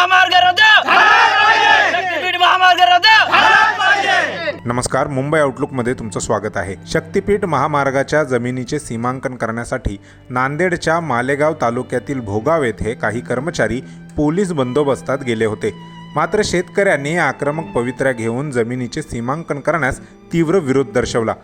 महामार्ग रद्द! शक्तीपीठ महामार्ग रद्द! नमस्कार मुंबई आउटलुकमध्ये तुमचं स्वागत आहे. शक्तिपीठ महामार्गाच्या जमिनीचे सीमांकन करण्यासाठी नांदेडच्या मालेगाव तालुक्यातील भोगाव येथे काही कर्मचारी पोलीस बंदोबस्तात गेले होते. मात्र शेतकऱ्यांनी आक्रमक पवित्र्या घेऊन जमिनीचे सीमांकन करण्यास तीव्र विरोध दर्शवला.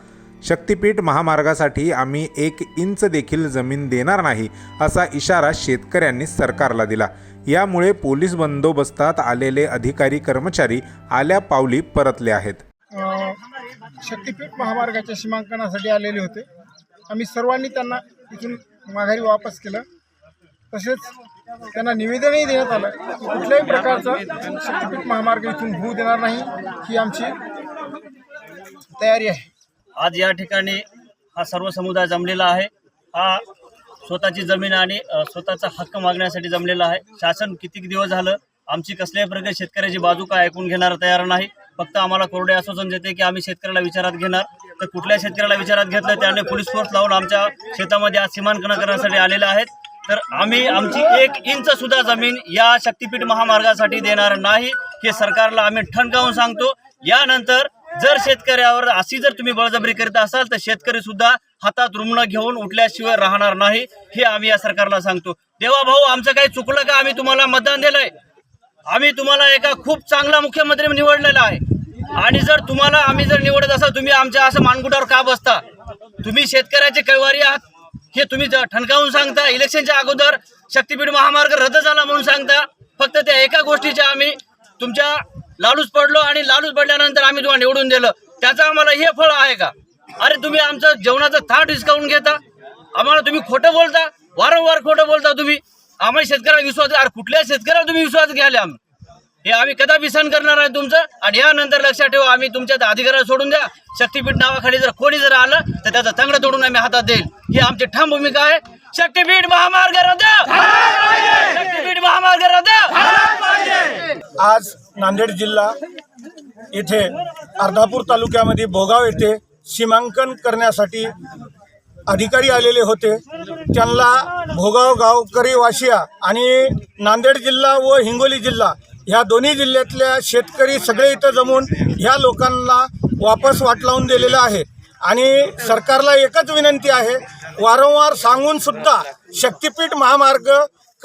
शक्तिपीठ महामार्गासाठी आम्ही एक इंच देखील जमीन देणार नाही असा इशारा शेतकऱ्यांनी सरकारला दिला. यामुळे पोलीस बंदोबस्तात आलेले अधिकारी कर्मचारी आल्या पावली परतले आहेत. शक्तिपीठ महामार्गाच्या सीमांकनासाठी आलेले होते. आम्ही सर्वांनी त्यांना इथून माघारी वापस केलं. तसेच त्यांना निवेदनही देण्यात आलं की कुठल्याही प्रकारचा शक्तिपीठ महामार्ग इथून होऊ देणार नाही ही आमची तयारी आहे. आज या ठिकाणी हा सर्व समुदाय जमलेला आहे. हा स्वतःची जमीन आणि स्वतःचा हक्क मागण्यासाठी जमलेला आहे. शासन किती दिवस झालं आमची कसल्याही प्रकारे शेतकऱ्याची बाजू काय ऐकून घेणार तयार नाही. फक्त आम्हाला कोरडे आश्वासन देते की आम्ही शेतकऱ्याला विचारात घेणार. तर कुठल्या शेतकऱ्याला विचारात घेतलं त्याने पोलीस फोर्स लावून आमच्या शेतामध्ये आज सीमांकन करण्यासाठी आलेले आहेत. तर आम्ही आमची एक इंच सुद्धा जमीन या शक्तीपीठ महामार्गासाठी देणार नाही. हे सरकारला आम्ही ठणकावून सांगतो. यानंतर जर शेतकऱ्यावर अशी जर तुम्ही बळजबरी करीत असाल तर शेतकरी सुद्धा हातात रुग्ण घेऊन उठल्याशिवाय राहणार नाही हे आम्ही या सरकारला सांगतो. देवा भाऊ आमचं काही चुकलं का? आम्ही तुम्हाला मतदान दिलंय. आम्ही तुम्हाला एका खूप चांगला मुख्यमंत्री निवडलेला आहे. आणि जर तुम्हाला आम्ही जर निवडत असाल तुम्ही आमच्या असं मानगुटावर का बसता? तुम्ही शेतकऱ्याचे कैवारी आहात हे तुम्ही ज- ठणकावून सांगता. इलेक्शनच्या अगोदर शक्तीपीठ महामार्ग रद्द झाला म्हणून सांगता. फक्त त्या एका गोष्टीच्या आम्ही तुमच्या लालूच पडलो आणि लालूच पडल्यानंतर आम्ही तुम्हाला निवडून दिलं. त्याचं आम्हाला हे फळ आहे का? अरे तुम्ही आमचं जेवणाचं थाट डिस्काउंट घेता. आम्हाला तुम्ही खोटं बोलता. वारंवार खोटं बोलता तुम्ही. आम्हाला शेतकऱ्याला विश्वास अरे कुठल्या शेतकऱ्याला तुम्ही विश्वास घ्यायला? आम्ही हे आम्ही कदापि सहन करणार आहे तुमचं? आणि यानंतर लक्षात ठेवा आम्ही तुमच्या अधिकाराला सोडून द्या. शक्तीपीठ नावाखाली जर कोणी जर आलं तर त्याचा तंगडं तोडून आम्ही हातात देईल. ही आमची ठाम भूमिका आहे. शक्तीपीठ महामार्ग रद्द! शक्तीपीठ महामार्ग रद्द! आज नांदेड जिल्हा येथे अर्धापूर तालुक्यामध्ये भोगाव येथे सीमांकन करण्यासाठी अधिकारी आलेले होते. त्यांना भोगाव गावकरी वाशिया आणि नांदेड जिल्हा व हिंगोली जिल्हा ह्या दोन्ही जिल्ह्यातल्या शेतकरी सगळे इथं जमून ह्या लोकांना वापस वाट लावून दिलेलं आहे. आणि सरकारला एकच विनंती आहे. वारंवार सांगून सुद्धा शक्तिपीठ महामार्ग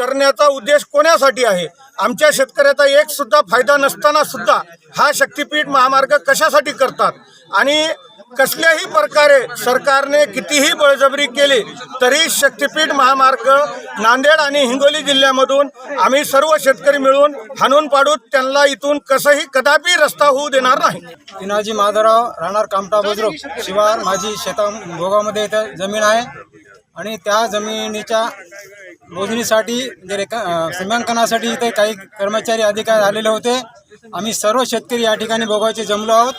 करण्याचा उद्देश कोणासाठी आहे? आमच्या शेतकऱ्याचा एक सुद्धा फायदा नसताना सुद्धा हा शक्तिपीठ महामार्ग कशासाठी करतात? आणि कसल्याही प्रकारे सरकारने कितीही बळजबरी केली तरी शक्तिपीठ महामार्ग नांदेड आणि हिंगोली जिल्ह्यामधून आम्ही सर्व शेतकरी मिळून हाणून पाडून त्यांना इथून कसंही कदापि रस्ता होऊ देणार नाही. पिनाजी माधवराव राहणार कामटा बुद्रुक शिवार माझी शेता भोगामध्ये इथं जमीन आहे. आणि त्या जमिनीच्या मोजणीसाठी म्हणजे रेखा सीमांकनासाठी इथे काही कर्मचारी अधिकारी आलेले होते आम्ही सर्व शेतकरी या ठिकाणी भोगायचे जमलो आहोत.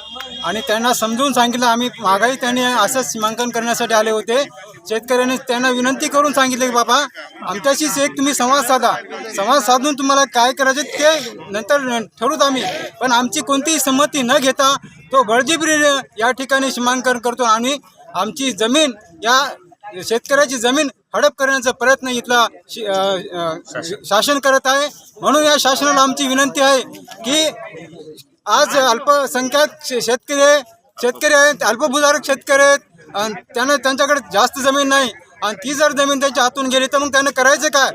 आणि त्यांना समजून सांगितलं आम्ही मागाई त्यांनी असंच सीमांकन करण्यासाठी आले होते. शेतकऱ्यांनी त्यांना विनंती करून सांगितले की बाबा आमच्याशीच एक तुम्ही संवाद साधा. संवाद साधून तुम्हाला काय करायचे ते नंतर ठरवूत आम्ही. पण आमची कोणतीही संमती न घेता तो बळजीबरी या ठिकाणी सीमांकन करतो आणि आमची जमीन या शेतकऱ्याची जमीन हडप करण्याचा प्रयत्न इथला शासन करत आहे. म्हणून या शासनाला आमची विनंती आहे की आज अल्पसंख्याक शे- शेतकरी आहे, शेतकरी आहेत अल्पभूधारक शेतकरी आहेत आणि त्यांना त्यांच्याकडे जास्त जमीन नाही. आणि ती जर जमीन त्यांच्या हातून गेली तर मग त्यांना करायचं काय?